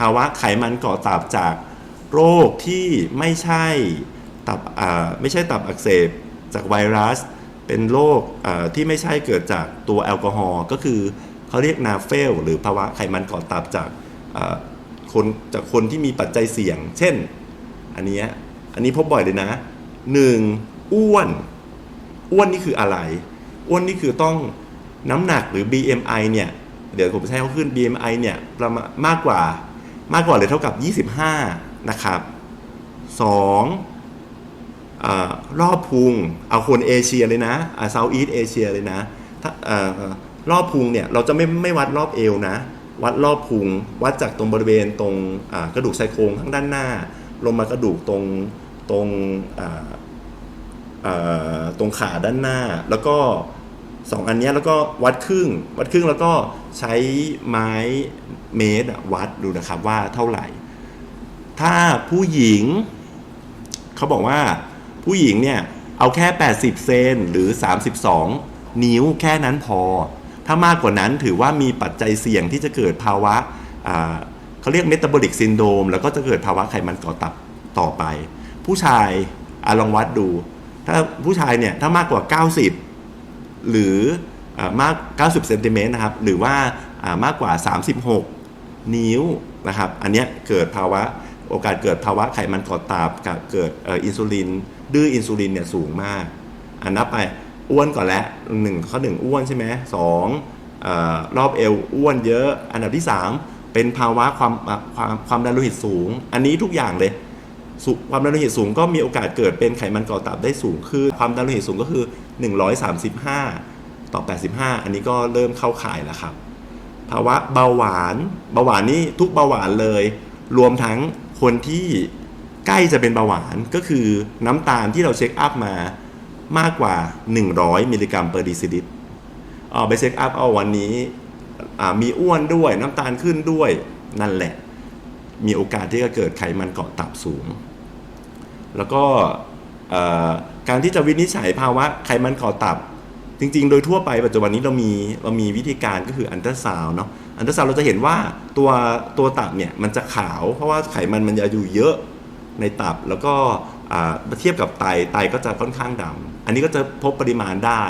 ภาวะไขมันก่อตับจากโรคที่ไม่ใช่ตับไม่ใช่ตับอักเสบจากไวรัส เป็นโรคที่ไม่ใช่เกิดจากตัวแอลกอฮอล์ก็คือเขาเรียกนาเฟล หรือภาวะไขมันก่อตับจากคนจากคนที่มีปัจจัยเสี่ยง เช่น อันนี้อันนี้พบบ่อยเลยนะหนึ่งอ้วน อ้วนนี่คืออะไร อ้วนนี่คือต้องน้ำหนักหรือ BMI เนี่ย เดี๋ยวผมใช้เขาขึ้น BMI เนี่ยประมาณมากกว่า มากกว่าหรือเท่ากับ 25 นะครับสองรอบพุงเอาคนเอเชียเลยนะเซาท์อีสเอเชียเลยนะถ้าอรอบพุงเนี่ยเราจะไม่ไม่วัดรอบเอวนะ วัดรอบพุงวัดจากตรงบริเวณตรงกระดูกชายโครงข้างด้านหน้า ลงมากระดูกตรงตรงตรงขาด้านหน้า แล้วก็ สองอันนี้แล้วก็วัดครึ่ง วัดครึ่งแล้วก็ใช้ไม้เมตรวัดดูนะครับว่าเท่าไหร่ ถ้าผู้หญิงเขาบอกว่าผู้หญิงเนี่ยเอาแค่ 80 เซนหรือ 32 นิ้วแค่นั้นพอ ถ้ามากกว่านั้นถือว่ามีปัจจัยเสี่ยงที่จะเกิดภาวะเขาเรียกเมตาบอลิกซินโดมแล้วก็จะเกิดภาวะไขมันก่อตับต่อไป ผู้ชายอลองวัดดู ถ้าผู้ชายเนี่ยถ้ามากกว่า 90 หรืออามาก 90เซนติเมตรนะครับ หรือว่ามากกว่า 36 นิ้วนะครับ อันนี้เกิดภาวะโอกาสเกิดภาวะไขมันก่อตับกับเกิดอินซูลิน ดื้ออินซูลินเนี่ยสูงมาก อันนับไปอ้วนก่อนแล้วหนึ่งข้อหนึ่งอ้วนใช่ไหมสองอรอบเอวอ้วนเยอะ อันดับที่ 3 เป็นภาวะความความความดันโลหิตสูง อันนี้ทุกอย่างเลย ความดันโลหิตสูงก็มีโอกาสเกิดเป็นไขมันก่อตับได้สูงขึ้น ความดันโลหิตสูงก็คือ 135 ต่อ 85 อันนี้ก็เริ่มเข้าข่ายแล้วครับ ภาวะเบาหวาน เบาหวานนี่ทุกเบาหวานเลย รวมทั้งคนที่ใกล้จะเป็นเบาหวานก็คือน้ำตาลที่เราเช็คอัพมามากกว่า 100 มิลลิกรัมเปอร์ดิซิลิตรเอาไปเช็คอัพเอาวันนี้อ่ามีอ้วนด้วยน้ำตาลขึ้นด้วยนั่นแหละ มีโอกาสที่จะเกิดไขมันเกาะตับสูง แล้วก็การที่จะวินิจฉัยภาวะไขมันเกาะตับ จริง ๆ โดยทั่วไปปัจจุบันนี้เรามีเรามีวิธีการก็คืออันตราซาวเนาะอันตราซาวเราจะเห็นว่าตัวตัวตับเนี่ยมันจะขาว เพราะว่าไขมันมันจะอยู่เยอะในตับแล้วก็อ่าเทียบกับไตไตก็จะค่อนข้างดำอันนี้ก็จะพบปริมาณได้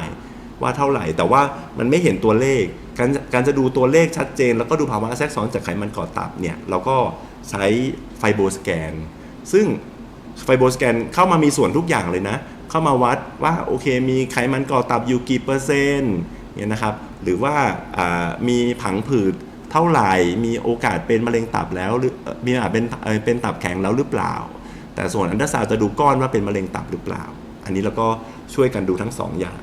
ว่าเท่าไหร่ แต่ว่ามันไม่เห็นตัวเลข การการจะดูตัวเลขชัดเจน แล้วก็ดูภาวะแทรกซ้อนจากไขมันก่อตับเนี่ยเราก็ใช้ไฟโบสแกน ซึ่ง ไฟโบสแกนเข้ามามีส่วนทุกอย่างเลยนะ เข้ามาวัดว่าโอเคมีไขมันก่อตับอยู่กี่เปอร์เซ็นต์เนี่ยนะครับ หรือว่ามีผังผืดเท่าไหร่ มีโอกาสเป็นมะเร็งตับแล้วหรือเอ่อมีอาจเป็นเป็นตับแข็งแล้วหรือเปล่า แต่ส่วนอันดาซาวจะดูก้อนว่าเป็นมะเร็งตับหรือเปล่า อันนี้เราก็ช่วยกันดูทั้งสองอย่าง